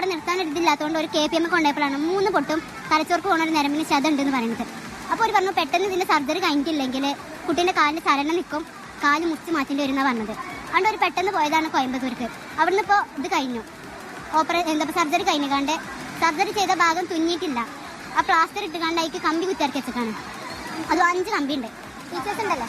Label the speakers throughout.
Speaker 1: അവിടെ നിർത്താൻ ഒരു ഇതില്ലാത്തതുകൊണ്ട് ഒരു കെ പി എം കൊണ്ടുപോയപ്പോഴാണ് മൂന്ന് പൊട്ടും തലച്ചോർക്ക് പോകുന്ന ഒരു നരമ്പിന് ശതം ഉണ്ടെന്ന് പറയുന്നത്. അപ്പോൾ ഒരു പറഞ്ഞു പെട്ടെന്ന് ഇതിന്റെ സർജറി കഴിഞ്ഞിട്ടില്ലെങ്കിൽ കുട്ടീന്റെ കാലിന് ചലനം നിൽക്കും. കാൽ മുറിച്ച് മാറ്റേണ്ടി വരുന്ന പറഞ്ഞത്. അതുകൊണ്ട് ഒരു പെട്ടെന്ന് പോയതാണ് കോയമ്പത്തൂർക്ക്. അവിടുന്ന് ഇപ്പോൾ ഇത് കഴിഞ്ഞു. ഓപ്പറേ എന്താ സർജറി കഴിഞ്ഞുകാണ്ട് സർജറി ചെയ്ത ഭാഗം തുന്നിയിട്ടില്ല. ആ പ്ലാസ്റ്റർ ഇട്ട് കണ്ട് അതിക്ക് കമ്പി കുത്തിയിറക്കി വെച്ചിട്ടാണ് അത് അഞ്ച് കമ്പി ഉണ്ട് ടീച്ചേഴ്സ് ഉണ്ടല്ലോ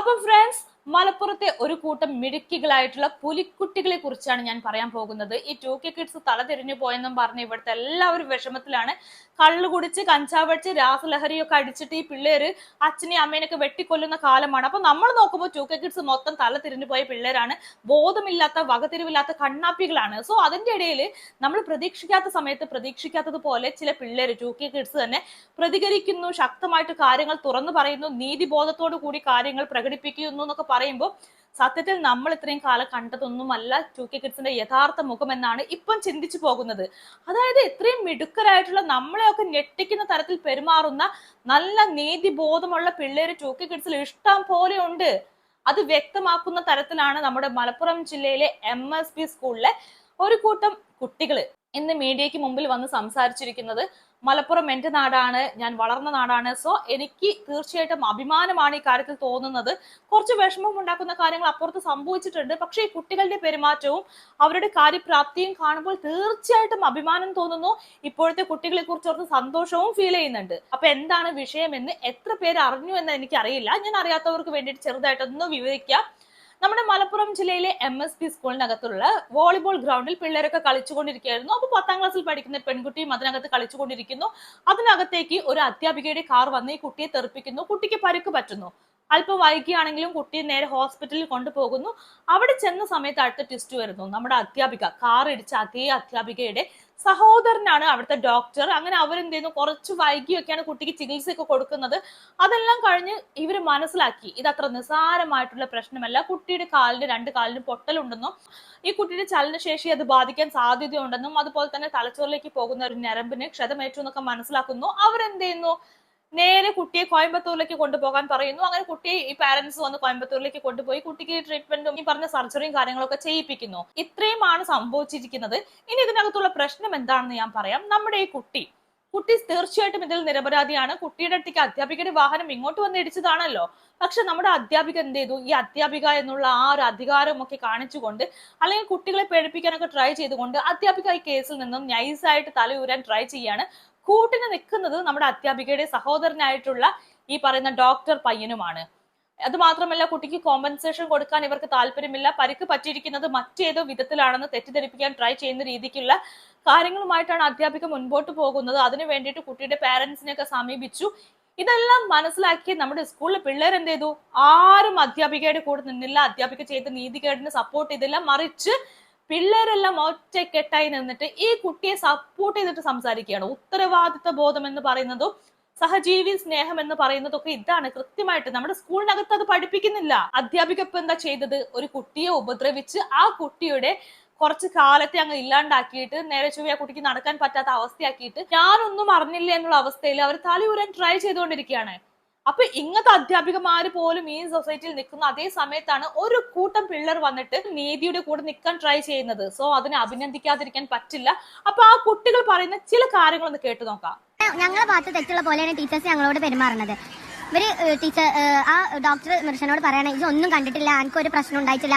Speaker 2: അപ്പൊ ഫ്രണ്ട്സ് മലപ്പുറത്തെ ഒരു കൂട്ടം മിടുക്കികളായിട്ടുള്ള പുലിക്കുട്ടികളെ കുറിച്ചാണ് ഞാൻ പറയാൻ പോകുന്നത്. ഈ ടു കെ കിഡ്സ് തല തിരിഞ്ഞു പോയെന്നും പറഞ്ഞ് ഇവിടുത്തെ എല്ലാവരും വിഷമത്തിലാണ്. കള്ളു കുടിച്ച് കഞ്ചാവടിച്ച് രാസലഹരിയൊക്കെ അടിച്ചിട്ട് ഈ പിള്ളേര് അച്ഛനെയും അമ്മേനൊക്കെ വെട്ടിക്കൊല്ലുന്ന കാലമാണ്. അപ്പൊ നമ്മൾ നോക്കുമ്പോൾ ടു കെ കിഡ്സ് മൊത്തം തല തിരിഞ്ഞു പോയ പിള്ളേരാണ്. ബോധമില്ലാത്ത വകതിരിവില്ലാത്ത കണ്ണാപ്പികളാണ്. സോ അതിന്റെ ഇടയിൽ നമ്മൾ പ്രതീക്ഷിക്കാത്ത സമയത്ത് പ്രതീക്ഷിക്കാത്തതുപോലെ ചില പിള്ളേര് ടു കെ കിഡ്സ് തന്നെ പ്രതികരിക്കുന്നു ശക്തമായിട്ട് കാര്യങ്ങൾ തുറന്നു പറയുന്നു നീതിബോധത്തോടു കൂടി കാര്യങ്ങൾ പ്രകടിപ്പിക്കുന്നു എന്നൊക്കെ പറയുമ്പോൾ സത്യത്തിൽ നമ്മൾ ഇത്രയും കാലം കണ്ടതൊന്നുമല്ല ടു കെ കിഡ്സിന്റെ യഥാർത്ഥ മുഖം എന്നാണ് ഇപ്പം ചിന്തിച്ചു പോകുന്നത്. അതായത് ഇത്രയും മിടുക്കരായിട്ടുള്ള നമ്മളെയൊക്കെ ഞെട്ടിക്കുന്ന തരത്തിൽ പെരുമാറുന്ന നല്ല നീതിബോധമുള്ള പിള്ളേര് ടു കെ കിഡ്സിൽ ഇഷ്ടം പോലെ ഉണ്ട്. അത് വ്യക്തമാക്കുന്ന തരത്തിലാണ് നമ്മുടെ മലപ്പുറം ജില്ലയിലെ എം എസ് പി സ്കൂളിലെ ഒരു കൂട്ടം കുട്ടികൾ ഇന്ന് മീഡിയയ്ക്ക് മുമ്പിൽ വന്ന് സംസാരിച്ചിരിക്കുന്നത്. മലപ്പുറം എന്റെ നാടാണ് ഞാൻ വളർന്ന നാടാണ്. സോ എനിക്ക് തീർച്ചയായിട്ടും അഭിമാനമാണ് ഈ കാര്യത്തിൽ തോന്നുന്നത്. കുറച്ച് വിഷമം ഉണ്ടാക്കുന്ന കാര്യങ്ങൾ അപ്പുറത്ത് സംഭവിച്ചിട്ടുണ്ട്. പക്ഷേ ഈ കുട്ടികളുടെ പെരുമാറ്റവും അവരുടെ കാര്യപ്രാപ്തിയും കാണുമ്പോൾ തീർച്ചയായിട്ടും അഭിമാനം തോന്നുന്നു. ഇപ്പോഴത്തെ കുട്ടികളെ കുറിച്ച് ഓർത്ത് സന്തോഷവും ഫീൽ ചെയ്യുന്നുണ്ട്. അപ്പൊ എന്താണ് വിഷയമെന്ന് എത്ര പേര് അറിഞ്ഞു എന്ന് എനിക്കറിയില്ല. ഞാൻ അറിയാത്തവർക്ക് വേണ്ടിയിട്ട് ചെറുതായിട്ടൊന്ന് വിവരിക്കാം. നമ്മുടെ മലപ്പുറം ജില്ലയിലെ എം എസ് പി സ്കൂളിനകത്തുള്ള വോളിബോൾ ഗ്രൗണ്ടിൽ പിള്ളേരൊക്കെ കളിച്ചുകൊണ്ടിരിക്കുകയായിരുന്നു. അപ്പോൾ പത്താം ക്ലാസ്സിൽ പഠിക്കുന്ന പെൺകുട്ടിയും അതിനകത്ത് കളിച്ചുകൊണ്ടിരിക്കുന്നു. അതിനകത്തേക്ക് ഒരു അധ്യാപികയുടെ കാർ വന്ന് ഈ കുട്ടിയെ തെറിപ്പിക്കുന്നു. കുട്ടിക്ക് പരുക്ക് പറ്റുന്നു. അല്പം വൈകിയാണെങ്കിലും കുട്ടിയെ നേരെ ഹോസ്പിറ്റലിൽ കൊണ്ടുപോകുന്നു. അവിടെ ചെന്ന സമയത്ത് അടുത്ത ട്വിസ്റ്റ് വരുന്നു. നമ്മുടെ അധ്യാപിക കാർ ഇടിച്ച അതേ അധ്യാപികയുടെ സഹോദരനാണ് അവിടുത്തെ ഡോക്ടർ അങ്ങനെ അവരെന്ത് ചെയ്യുന്നു കുറച്ച് വൈകിയൊക്കെയാണ് കുട്ടിക്ക് ചികിത്സയൊക്കെ കൊടുക്കുന്നത്. അതെല്ലാം കഴിഞ്ഞ് ഇവർ മനസ്സിലാക്കി. ഇത് അത്ര നിസ്സാരമായിട്ടുള്ള പ്രശ്നമല്ല. കുട്ടിയുടെ കാലിന് രണ്ട് കാലിന് പൊട്ടലുണ്ടെന്നും ഈ കുട്ടിയുടെ ചലനശേഷി അത് ബാധിക്കാൻ സാധ്യതയുണ്ടെന്നും അതുപോലെ തന്നെ തലച്ചോറിലേക്ക് പോകുന്ന ഒരു ഞരമ്പിന് ക്ഷതമേറ്റു എന്നൊക്കെ മനസ്സിലാക്കുന്നു. അവരെന്ത് ചെയ്യുന്നു നേരെ കുട്ടിയെ കോയമ്പത്തൂരിലേക്ക് കൊണ്ടുപോകാൻ പറയുന്നു. അങ്ങനെ കുട്ടി ഈ പാരന്റ്സ് വന്ന് കോയമ്പത്തൂരിലേക്ക് കൊണ്ടുപോയി കുട്ടിക്ക് ട്രീറ്റ്മെന്റും ഈ പറഞ്ഞ സർജറിയും കാര്യങ്ങളൊക്കെ ചെയ്യിപ്പിക്കുന്നു. ഇത്രയുമാണ് സംഭവിച്ചിരിക്കുന്നത്. ഇനി ഇതിനകത്തുള്ള പ്രശ്നം എന്താണെന്ന് ഞാൻ പറയാം. നമ്മുടെ ഈ കുട്ടി കുട്ടി തീർച്ചയായിട്ടും ഇതിൽ നിരപരാധിയാണ്. കുട്ടിയുടെ അടുത്തേക്ക് അധ്യാപികയുടെ വാഹനം ഇങ്ങോട്ട് വന്ന് ഇടിച്ചതാണല്ലോ. പക്ഷെ നമ്മുടെ അധ്യാപിക എന്ത് ചെയ്തു? ഈ അധ്യാപിക എന്നുള്ള ആ ഒരു അധികാരമൊക്കെ കാണിച്ചുകൊണ്ട് അല്ലെങ്കിൽ കുട്ടികളെ പേടിപ്പിക്കാനൊക്കെ ട്രൈ ചെയ്തുകൊണ്ട് അധ്യാപിക ഈ കേസിൽ നിന്നും നൈസായിട്ട് തലയൂരാൻ ട്രൈ ചെയ്യാണ്. കൂട്ടിന് നിൽക്കുന്നത് നമ്മുടെ അധ്യാപികയുടെ സഹോദരനായിട്ടുള്ള ഈ പറയുന്ന ഡോക്ടർ പയ്യനുമാണ്. അത് മാത്രമല്ല കുട്ടിക്ക് കോമ്പൻസേഷൻ കൊടുക്കാൻ ഇവർക്ക് താല്പര്യമില്ല. പരിക്ക് പറ്റിയിരിക്കുന്നത് മറ്റേതോ വിധത്തിലാണെന്ന് തെറ്റിദ്ധരിപ്പിക്കാൻ ട്രൈ ചെയ്യുന്ന രീതിക്കുള്ള കാര്യങ്ങളുമായിട്ടാണ് അധ്യാപിക മുൻപോട്ട് പോകുന്നത്. അതിനു വേണ്ടിയിട്ട് കുട്ടിയുടെ പേരൻസിനെയൊക്കെ സമീപിച്ചു. ഇതെല്ലാം മനസ്സിലാക്കി നമ്മുടെ സ്കൂളിലെ പിള്ളേർ എന്ത് ചെയ്തു? ആരും അധ്യാപികയുടെ കൂടെ നിന്നില്ല. അധ്യാപിക ചെയ്ത നീതികേടിന് സപ്പോർട്ട് ചെയ്തില്ല. മറിച്ച് പിള്ളേരെല്ലാം ഒറ്റക്കെട്ടായി നിന്നിട്ട് ഈ കുട്ടിയെ സപ്പോർട്ട് ചെയ്തിട്ട് സംസാരിക്കുകയാണ്. ഉത്തരവാദിത്ത ബോധം എന്ന് പറയുന്നതും സഹജീവി സ്നേഹം എന്ന് പറയുന്നതൊക്കെ ഇതാണ്. കൃത്യമായിട്ട് നമ്മുടെ സ്കൂളിനകത്ത് അത് പഠിപ്പിക്കുന്നില്ല. അധ്യാപിക ഇപ്പൊ എന്താ ചെയ്തത്? ഒരു കുട്ടിയെ ഉപദ്രവിച്ച് ആ കുട്ടിയുടെ കുറച്ച് കാലത്തെ അങ്ങ് ഇല്ലാണ്ടാക്കിയിട്ട് നേരെ ചൊവ്വ ആ കുട്ടിക്ക് നടക്കാൻ പറ്റാത്ത അവസ്ഥയാക്കിയിട്ട് ഞാനൊന്നും അറിഞ്ഞില്ല എന്നുള്ള അവസ്ഥയിൽ അവർ തലയൂരാൻ ട്രൈ ചെയ്തുകൊണ്ടിരിക്കുകയാണ്. അപ്പൊ ഇങ്ങനത്തെ അധ്യാപികമാര് പോലും ഈ സൊസൈറ്റിയിൽ നിൽക്കുന്ന അതേ സമയത്താണ് ഒരു കൂട്ടം പിള്ളേർ വന്നിട്ട് നീതിയുടെ കൂടെ നിൽക്കാൻ ട്രൈ ചെയ്യുന്നത്. സോ അതിനെ അഭിനന്ദിക്കാതിരിക്കാൻ പറ്റില്ല. അപ്പൊ ആ കുട്ടികൾ പറയുന്ന ചില കാര്യങ്ങൾ ഒന്ന് കേട്ടു നോക്കാം.
Speaker 1: ഞങ്ങളെ ഭാഗത്ത് തെറ്റുള്ള പോലെയാണ് ടീച്ചേഴ്സ് ഞങ്ങളോട് പെരുമാറുന്നത്. ഇവർ ടീച്ചർ ആ ഡോക്ടർ മിർഷനോട് പറയണേ ഇതൊന്നും കണ്ടിട്ടില്ല എനിക്കൊരു പ്രശ്നം ഉണ്ടായിട്ടില്ല.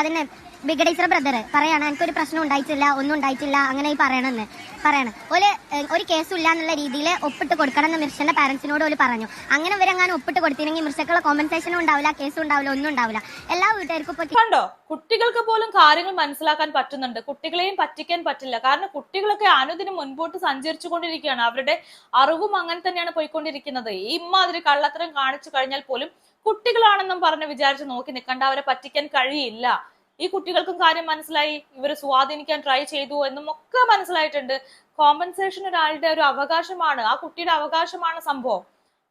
Speaker 1: അതിന് ബിഗഡൈസർ ബ്രദർ പറയാണ് എനിക്കൊരു പ്രശ്നം ഉണ്ടായിട്ടില്ല ഒന്നും ഉണ്ടായിട്ടില്ല അങ്ങനെ ഈ പറയണമെന്ന് പറയണം. ഒരു ഒരു കേസില്ല എന്നുള്ള രീതിയിൽ ഒപ്പിട്ട് കൊടുക്കണം എന്ന് മിർഷന്റെ പാരന്റ്സിനോട് ഒരു പറഞ്ഞു. അങ്ങനെ ഇവരെങ്ങാനും ഒപ്പിട്ട് കൊടുത്തില്ലെങ്കിൽ മിർഷക്കുള്ള കോമ്പൻസേഷനും ഉണ്ടാവില്ല കേസും ഉണ്ടാവില്ല ഒന്നും ഉണ്ടാവില്ല. എല്ലാ വീട്ടുകാർക്കും
Speaker 2: കുട്ടികൾക്ക് പോലും കാര്യങ്ങൾ മനസ്സിലാക്കാൻ പറ്റുന്നുണ്ട്. കുട്ടികളെയും പറ്റിക്കാൻ പറ്റില്ല. കാരണം കുട്ടികളൊക്കെ അനുദിനം മുൻപോട്ട് സഞ്ചരിച്ചു കൊണ്ടിരിക്കുകയാണ് അവരുടെ അറിവും അങ്ങനെ തന്നെയാണ് പോയിക്കൊണ്ടിരിക്കുന്നത്. ഈ ഇമ്മാതിരി കള്ളത്തരം കാണിച്ചു കഴിഞ്ഞാൽ പോലും കുട്ടികളാണെന്നും പറഞ്ഞ് വിചാരിച്ച് നോക്കി നിൽക്കണ്ട. അവരെ പറ്റിക്കാൻ കഴിയില്ല. ഈ കുട്ടികൾക്കും കാര്യം മനസ്സിലായി. ഇവർ സ്വാധീനിക്കാൻ ട്രൈ ചെയ്തു എന്നും ഒക്കെ മനസ്സിലായിട്ടുണ്ട്. കോമ്പൻസേഷൻ ഒരാളുടെ ഒരു അവകാശമാണ്. ആ കുട്ടിയുടെ അവകാശമാണ് സംഭവം.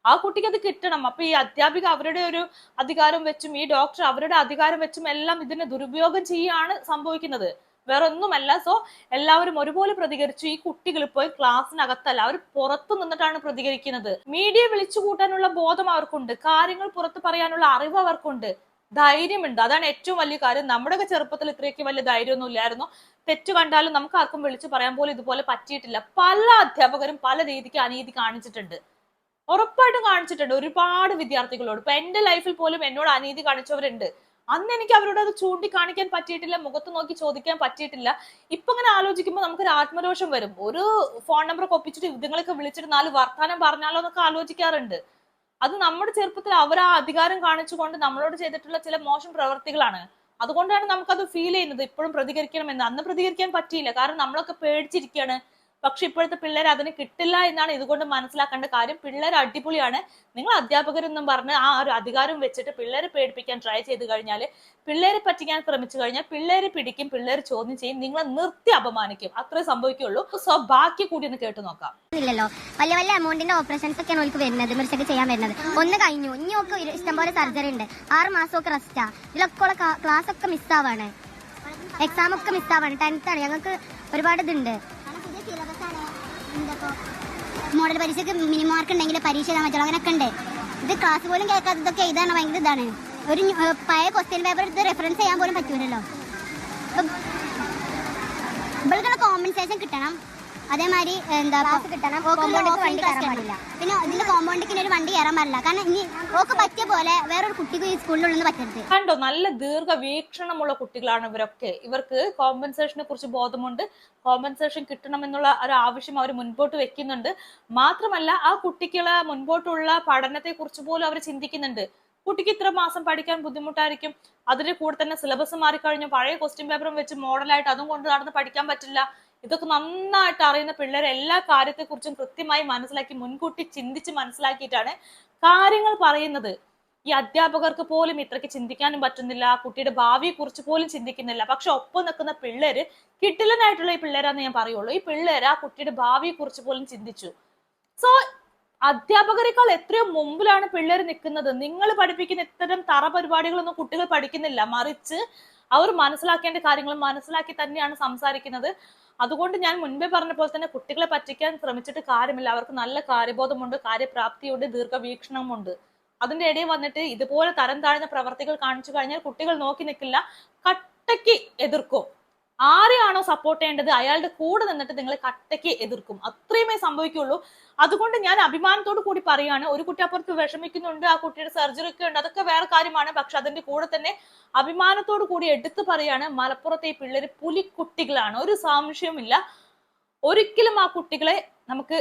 Speaker 2: ആ കുട്ടിക്ക് അത് കിട്ടണം. അപ്പൊ ഈ അധ്യാപിക അവരുടെ ഒരു അധികാരം വെച്ചും ഈ ഡോക്ടർ അവരുടെ അധികാരം വെച്ചും എല്ലാം ഇതിനെ ദുരുപയോഗം ചെയ്യാണ് സംഭവിക്കുന്നത്. വേറെ ഒന്നുമല്ല സോ എല്ലാവരും ഒരുപോലെ പ്രതികരിച്ചു. ഈ കുട്ടികൾ ഇപ്പോൾ ക്ലാസ്സിനകത്തല്ല. അവർ പുറത്തു നിന്നിട്ടാണ് പ്രതികരിക്കുന്നത്. മീഡിയ വിളിച്ചു കൂട്ടാനുള്ള ബോധം അവർക്കുണ്ട്. കാര്യങ്ങൾ പുറത്തു പറയാനുള്ള അറിവ് അവർക്കുണ്ട്. ധൈര്യമുണ്ട്. അതാണ് ഏറ്റവും വലിയ കാര്യം. നമ്മുടെയൊക്കെ ചെറുപ്പത്തിൽ ഇത്രയൊക്കെ വലിയ ധൈര്യമൊന്നും ഇല്ലായിരുന്നു തെറ്റ് കണ്ടാലും നമുക്ക് ആർക്കും വിളിച്ചു പറയാൻ പോലും ഇതുപോലെ പറ്റിയിട്ടില്ല. പല അധ്യാപകരും പല രീതിക്ക് അനീതി കാണിച്ചിട്ടുണ്ട്. ഉറപ്പായിട്ടും കാണിച്ചിട്ടുണ്ട്. ഒരുപാട് വിദ്യാർത്ഥികളോട്. ഇപ്പൊ എന്റെ ലൈഫിൽ പോലും എന്നോട് അനീതി കാണിച്ചവരുണ്ട്. അന്ന് എനിക്ക് അവരോട് അത് ചൂണ്ടിക്കാണിക്കാൻ പറ്റിയിട്ടില്ല മുഖത്ത് നോക്കി ചോദിക്കാൻ പറ്റിയിട്ടില്ല. ഇപ്പൊ ഇങ്ങനെ ആലോചിക്കുമ്പോൾ നമുക്കൊരു ആത്മരോഷം വരും. ഒരു ഫോൺ നമ്പർ കൊപ്പിച്ചിട്ട് ഇതുങ്ങളൊക്കെ വിളിച്ചിട്ട് നാല് വർത്താനം പറഞ്ഞാലോ എന്നൊക്കെ ആലോചിക്കാറുണ്ട്. അത് നമ്മുടെ ചെറുപ്പത്തിൽ അവർ ആ അധികാരം കാണിച്ചുകൊണ്ട് നമ്മളോട് ചെയ്തിട്ടുള്ള ചില മോശം പ്രവർത്തികളാണ്. അതുകൊണ്ടാണ് നമുക്കത് ഫീൽ ചെയ്യുന്നത്. ഇപ്പോഴും പ്രതികരിക്കണമെന്ന് അന്ന് പ്രതികരിക്കാൻ പറ്റിയില്ല. കാരണം നമ്മളൊക്കെ പേടിച്ചിരിക്കുകയാണ്. പക്ഷെ ഇപ്പോഴത്തെ പിള്ളേർ അതിന് കിട്ടില്ല എന്നാണ് ഇതുകൊണ്ട് മനസ്സിലാക്കേണ്ട കാര്യം. പിള്ളേർ അടിപൊളിയാണ്. നിങ്ങൾ അധ്യാപകരെന്നും പറഞ്ഞ് ആ ഒരു അധികാരം വെച്ചിട്ട് പിള്ളേരെ പേടിപ്പിക്കാൻ ട്രൈ ചെയ്ത് കഴിഞ്ഞാൽ പിള്ളേരെ പറ്റിക്കാൻ ശ്രമിച്ചു കഴിഞ്ഞാൽ പിള്ളേരെ പിടിക്കും പിള്ളേർ ചോദ്യം ചെയ്യും നിങ്ങളെ നിർത്തി അപമാനിക്കും. അത്രേ സംഭവിക്കുള്ളൂ. സോ ബാക്കി കൂടി ഒന്ന് കേട്ടു നോക്കാം.
Speaker 1: ഇല്ലല്ലോ. വലിയ വലിയ എമൗണ്ടിന്റെ ഓപ്പറേഷൻസ് ഒക്കെയാണ് ഓൾക്ക് വരുന്നത് മിർച്ചക്ക് ചെയ്യാൻ വരുന്നത്. ഒന്ന് കഴിഞ്ഞു. ഇനി ഒക്കെ ഇഷ്ടംപോലെ സർജറി ഉണ്ട്. ആറ് മാസമൊക്കെ റെസ്റ്റാ ഇതിലൊക്കെ ക്ലാസ് ഒക്കെ മിസ്സാവാണ് എക്സാം ഒക്കെ മിസ്സാവാണ് ടെൻത്താണ് ഞങ്ങൾക്ക് ഒരുപാട് ഇതുണ്ട്. മോഡൽ പരീക്ഷയ്ക്ക് മിനിമം മാർക്ക് ഉണ്ടെങ്കിൽ പരീക്ഷ എഴുതാൻ പറ്റുള്ളൂ. അങ്ങനെയൊക്കെ ഉണ്ട്. ഇത് ക്ലാസ് പോലും കേൾക്കാത്തതൊക്കെ എഴുതാൻ ഭയങ്കര ഇതാണ്. ഒരു പഴയ ക്വസ്റ്റ്യൻ പേപ്പർ എടുത്ത് റെഫറൻസ് ചെയ്യാൻ പോലും പറ്റൂലല്ലോ. ഇവൾക്കുള്ള കോമ്പൻസേഷൻ കിട്ടണം. അതേമാതിരി എന്താ കിട്ടണം. വണ്ടി കയറാൻ പാടില്ല. പിന്നെ ഇതിന്റെ കോമ്പൗണ്ടിക്ക് ഒരു വണ്ടി കയറാൻ പാടില്ല. കാരണം ഇനി ഓക്ക് പറ്റിയ പോലെ വേറൊരു കുട്ടിക്ക് ഈ സ്കൂളിലൊന്നും പറ്റരുത്.
Speaker 2: കണ്ടോ നല്ല ദീർഘവീക്ഷണമുള്ള കുട്ടികളാണ് ഇവരൊക്കെ. ഇവർക്ക് കോമ്പൻസേഷനെ കുറിച്ച് ബോധമുണ്ട്. കോമ്പൻസേഷൻ കിട്ടണമെന്നുള്ള ഒരു ആവശ്യം അവർ മുൻപോട്ട് വെക്കുന്നുണ്ട്. മാത്രമല്ല ആ കുട്ടികളെ മുൻപോട്ടുള്ള പഠനത്തെ കുറിച്ച് പോലും അവർ ചിന്തിക്കുന്നുണ്ട്. കുട്ടിക്ക് ഇത്ര മാസം പഠിക്കാൻ ബുദ്ധിമുട്ടായിരിക്കും. അതിന്റെ കൂടെ തന്നെ സിലബസ് മാറിക്കഴിഞ്ഞു. പഴയ ക്വസ്റ്റ്യൻ പേപ്പറും വെച്ച് മോഡലായിട്ട് അതും കൊണ്ട് നടന്ന് പഠിക്കാൻ പറ്റില്ല. ഇതൊക്കെ നന്നായിട്ട് അറിയുന്ന പിള്ളേർ എല്ലാ കാര്യത്തെക്കുറിച്ചും കൃത്യമായി മനസ്സിലാക്കി മുൻകൂട്ടി ചിന്തിച്ച് മനസ്സിലാക്കിയിട്ടാണ് കാര്യങ്ങൾ പറയുന്നത്. ഈ അധ്യാപകർക്ക് പോലും ഇത്രയ്ക്ക് ചിന്തിക്കാനും പറ്റുന്നില്ല. കുട്ടിയുടെ ഭാവിയെ കുറിച്ച് പോലും ചിന്തിക്കുന്നില്ല. പക്ഷെ ഒപ്പം നിൽക്കുന്ന പിള്ളേര് കിട്ടിലനായിട്ടുള്ള ഈ പിള്ളേരാന്ന് ഞാൻ പറയുള്ളൂ. ഈ പിള്ളേര് ആ കുട്ടിയുടെ ഭാവിയെ കുറിച്ച് പോലും ചിന്തിച്ചു. സോ അധ്യാപകരെക്കാൾ എത്രയോ മുമ്പിലാണ് പിള്ളേർ നിൽക്കുന്നത്? നിങ്ങൾ പഠിപ്പിക്കുന്ന ഇത്തരം തറ പരിപാടികളൊന്നും കുട്ടികൾ പഠിക്കുന്നില്ല. മറിച്ച് അവർ മനസ്സിലാക്കേണ്ട കാര്യങ്ങൾ മനസ്സിലാക്കി തന്നെയാണ് സംസാരിക്കുന്നത്. അതുകൊണ്ട് ഞാൻ മുൻപേ പറഞ്ഞ പോലെ തന്നെ കുട്ടികളെ പറ്റിക്കാൻ ശ്രമിച്ചിട്ട് കാര്യമില്ല. അവർക്ക് നല്ല കാര്യബോധമുണ്ട് കാര്യപ്രാപ്തിയുണ്ട് ദീർഘവീക്ഷണമുണ്ട്. അതിന്റെ ഇടയിൽ വന്നിട്ട് ഇതുപോലെ തരം താഴ്ന്ന പ്രവർത്തികൾ കാണിച്ചു കഴിഞ്ഞാൽ കുട്ടികൾ നോക്കി നിൽക്കില്ല. കട്ടയ്ക്ക് എതിർക്കും. ആരെയാണോ സപ്പോർട്ട് ചെയ്യേണ്ടത്? അയാളുടെ കൂടെ നിന്നിട്ട് നിങ്ങൾ കട്ടയ്ക്ക് എതിർക്കും. അത്രയുമേ സംഭവിക്കുള്ളൂ. അതുകൊണ്ട് ഞാൻ അഭിമാനത്തോട് കൂടി പറയാണ് ഒരു കുട്ടി അപ്പുറത്ത് വിഷമിക്കുന്നുണ്ട് ആ കുട്ടിയുടെ സർജറി ഒക്കെ ഉണ്ട് അതൊക്കെ വേറെ കാര്യമാണ്. പക്ഷെ അതിന്റെ കൂടെ തന്നെ അഭിമാനത്തോട് കൂടി എടുത്തു പറയാണ് മലപ്പുറത്തെ ഈ പിള്ളേര് പുലിക്കുട്ടികളാണ്. ഒരു സംശയവുമില്ല. ഒരിക്കലും ആ കുട്ടികളെ നമുക്ക്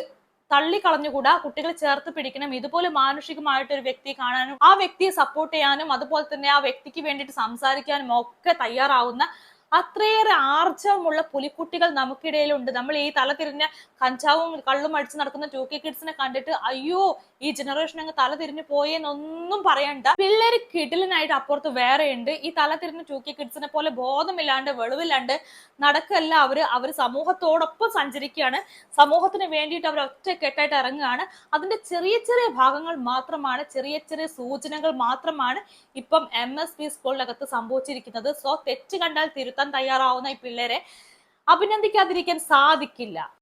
Speaker 2: തള്ളിക്കളഞ്ഞുകൂടാ. കുട്ടികളെ ചേർത്ത് പിടിക്കണം. ഇതുപോലെ മാനുഷികമായിട്ട് ഒരു വ്യക്തിയെ കാണാനും ആ വ്യക്തിയെ സപ്പോർട്ട് ചെയ്യാനും അതുപോലെ തന്നെ ആ വ്യക്തിക്ക് വേണ്ടിയിട്ട് സംസാരിക്കാനും ഒക്കെ തയ്യാറാവുന്ന അത്രയേറെ ആർജവമുള്ള പുലിക്കുട്ടികൾ നമുക്കിടയിലുണ്ട്. നമ്മൾ ഈ തല തിരിഞ്ഞ കഞ്ചാവും കള്ളും അടിച്ച് നടക്കുന്ന ടു കെ കിഡ്സിനെ കണ്ടിട്ട് അയ്യോ ഈ ജനറേഷൻ അങ്ങ് തല തിരിഞ്ഞു പോയെന്നൊന്നും പറയണ്ട. പിള്ളേര് കിടിലനായിട്ട് അപ്പുറത്ത് വേറെ ഉണ്ട് ഈ തല തിരിഞ്ഞ ടു കെ കിഡ്സിനെ പോലെ ബോധമില്ലാണ്ട് വെളിവില്ലാണ്ട് നടക്കല്ല അവർ. അവർ സമൂഹത്തോടൊപ്പം സഞ്ചരിക്കുകയാണ്. സമൂഹത്തിന് വേണ്ടിയിട്ട് അവർ ഒറ്റക്കെട്ടായിട്ട് ഇറങ്ങുകയാണ്. അതിന്റെ ചെറിയ ചെറിയ ഭാഗങ്ങൾ മാത്രമാണ് ചെറിയ ചെറിയ സൂചനകൾ മാത്രമാണ് ഇപ്പം എം എസ് പി സ്കൂളിനകത്ത് സംഭവിച്ചിരിക്കുന്നത്. സോ തെറ്റ് കണ്ടാൽ തിരുത്താൻ തയ്യാറാവുന്ന ഈ പിള്ളേരെ അഭിനന്ദിക്കാതിരിക്കാൻ സാധിക്കില്ല.